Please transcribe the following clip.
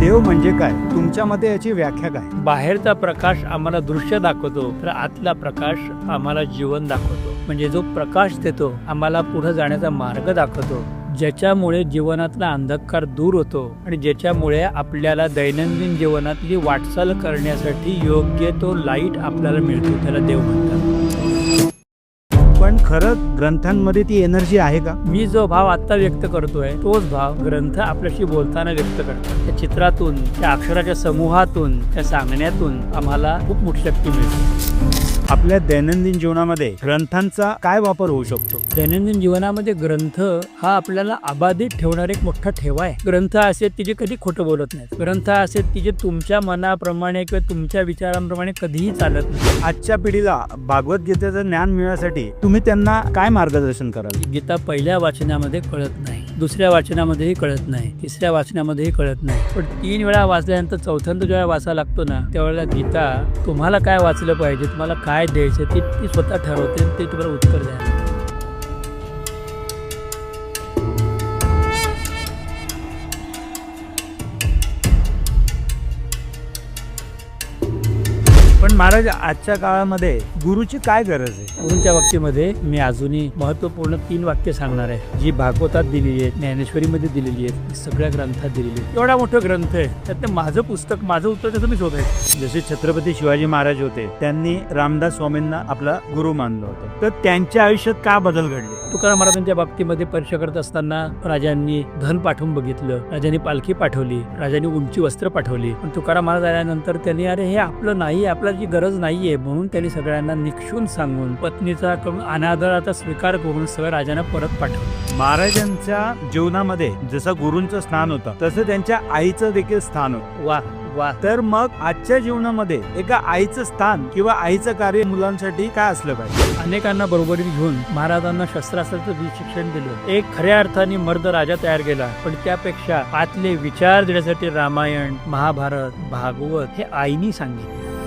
देव म्हणजे काय? तुमच्या मते याची व्याख्या काय? बाहेरचा प्रकाश आम्हाला दृश्य दाखवतो तर आतला प्रकाश आम्हाला जीवन दाखवतो. म्हणजे जो प्रकाश देतो आम्हाला पुढे जाण्याचा मार्ग दाखवतो. ज्याच्यामुळे जीवनातला अंधकार दूर होतो आणि ज्याच्यामुळे आपल्याला दैनंदिन जीवनातली वाटचाल करण्यासाठी योग्य तो लाइट आपल्याला मिळतो त्याला देव म्हणतात. खरं ग्रंथांमध्ये ती एनर्जी आहे का? मी जो भाव आत्ता व्यक्त करतोय तोच भाव ग्रंथ आपल्याशी बोलताना व्यक्त करतो त्या चित्रातून त्या अक्षराच्या समूहातून त्या सांगण्यातून आम्हाला खूप मोठी शक्ती मिळते. आपल्या दैनंदिन जीवनामध्ये ग्रंथांचा काय वापर होऊ शकतो? दैनंदिन जीवनामध्ये ग्रंथ हा आपल्याला अबाधित ठेवणारा एक मोठा ठेवा आहे. ग्रंथ असे जे कधी खोटं बोलत नाहीत. ग्रंथ असे जे तुमच्या मनाप्रमाणे किंवा तुमच्या विचारांप्रमाणे कधीही चालत नाही आजच्या पिढीला भागवत गीतेचं ज्ञान मिळण्यासाठी तुम्ही त्यांना काय मार्गदर्शन कराल? गीता पहिल्या वाचनामध्ये कळत नाही. दुसऱ्या वाचनामध्येही कळत नाही. तिसऱ्या वाचनामध्येही कळत नाही. पण तीन वेळा वाचल्यानंतर चौथ्यांदा जेव्हा वाचायला लागतो ना त्यावेळेला गीता तुम्हाला काय वाचलं पाहिजे? तुम्हाला काय द्यायचं ते ती स्वतः ठरवते ते तुम्हाला उत्तर द्या पण महाराज आजच्या काळामध्ये गुरुची काय गरज आहे? गुरुच्या बाबतीमध्ये मी अजूनही महत्त्वपूर्ण तीन वाक्य सांगणार आहे. जी भागवतात दिलेली आहेत ज्ञानेश्वरीमध्ये दिलेली आहेत सगळ्या ग्रंथात दिलेली आहेत. एवढा मोठा ग्रंथ आहे त्यात माझं पुस्तक माझं उत्तर त्याचं मी शोधायचं. जसे छत्रपती शिवाजी महाराज होते त्यांनी रामदास स्वामींना आपला गुरु मानलं होतं. तर त्यांच्या आयुष्यात का बदल घडले? तुकाराम महाराजांच्या बाबतीमध्ये परीक्षा करत असताना राजांनी धन पाठवून बघितलं राजांनी पालखी पाठवली राजांनी उंची वस्त्र पाठवली. पण तुकाराम महाराज आल्यानंतर त्यांनी अरे हे आपलं नाही आपलं जी गरज नाहीये म्हणून त्यांनी सगळ्यांना निक्षून सांगून पत्नीचा अनादराचा स्वीकार करून सगळ्या राजांना परत पाठवलं. महाराजांच्या जीवनामध्ये जसं गुरूंचं स्थान होतं तसं त्यांच्या आईचं देखील स्थान होतं. वा वा. तर मग आजच्या जीवनामध्ये एका आईचं स्थान किंवा आईचं कार्य मुलांसाठी काय असलं पाहिजे? अनेकांना बरोबरीत घेऊन महाराजांना शस्त्रास्त्राचं शिक्षण दिलं. एक खऱ्या अर्थाने मर्द राजा तयार केला पण त्यापेक्षा आतले विचार देण्यासाठी रामायण महाभारत भागवत हे आईनी सांगितलं.